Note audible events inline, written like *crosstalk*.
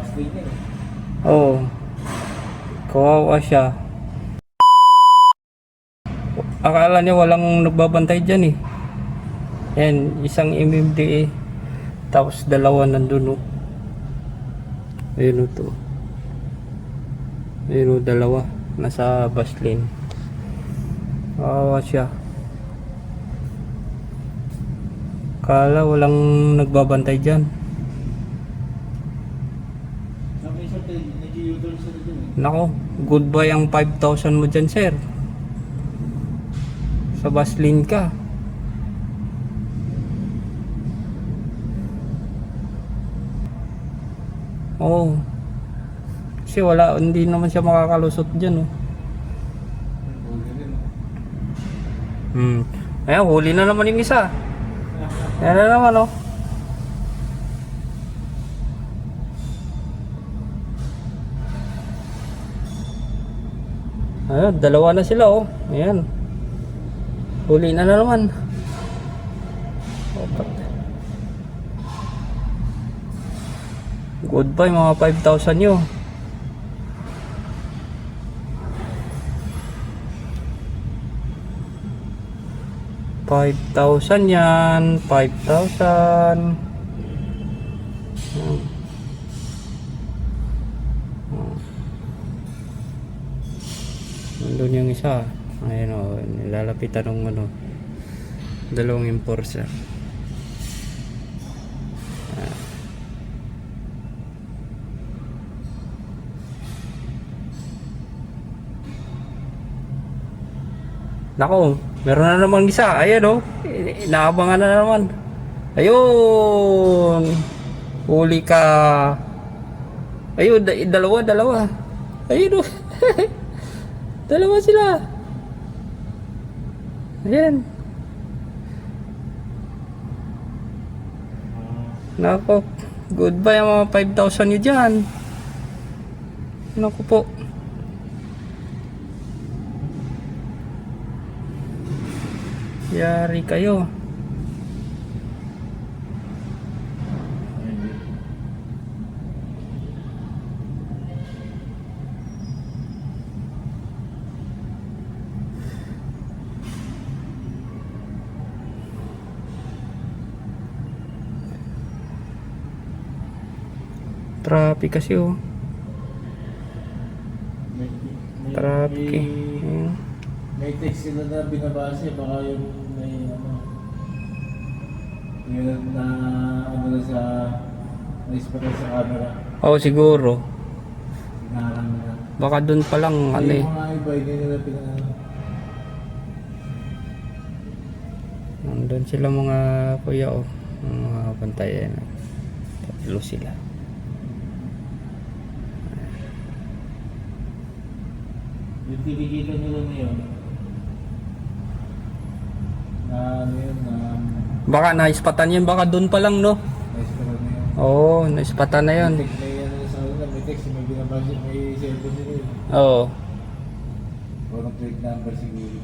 Eh. Oo. Kawawa siya. Akala niya walang nagbabantay dyan eh. Yan, isang MMDA. Tapos dalawa nandun oh. Ayun oh to. Ayun oh, dalawa. Nasa bus lane. Kawawa siya. Kala walang nagbabantay dyan. Sabi sa tayo, nag-u-turn sila dun eh. Nako, goodbye ang 5,000 mo dyan, sir. Sa bus lane ka. Oo. Kasi wala, hindi naman siya makakalusot dyan, oh. Hmm. Ayan, huli na naman yung isa. Ayan na naman, oh. Ayan, dalawa na sila, oh. Ayan. Huli na na naman. Opat. Goodbye, mga 5,000 nyo. Five thousand yan, five thousand. Nandun yung isa. Ayun o, nilalapitan ng ano, dalawang enforcer. Nako, meron na naman isa. Ayan o. Inaabangan na naman. Ayun. Huli ka. Ayun, da- dalawa, dalawa. Ayun o. *laughs* dalawa sila. Ayan. Nako. Goodbye ang mga 5,000 nyo dyan. Naku po. Yari kayo. Traffic kasi oh. May, may, Traffic eh. may, Ayun. may text sila na binabase, baka yung may ano, yung na ano na sa na-spotted sa camera. Oo siguro. Sinarang nila. Baka dun pa lang ano eh. Yung mga iba, hindi nila pinag Nandun sila mga kuya oh. Mga pantayan. Tatlo sila. Yung tinigilan nila ngayon, na ano yun, na Baka naispatan yan. Baka dun pa lang no. na-spotted na yun. Oo, naispatan na yun. May text, may ano sa kanila, may text, may binabase, may cellphone sila yun. Oo. Walang plate number siguro.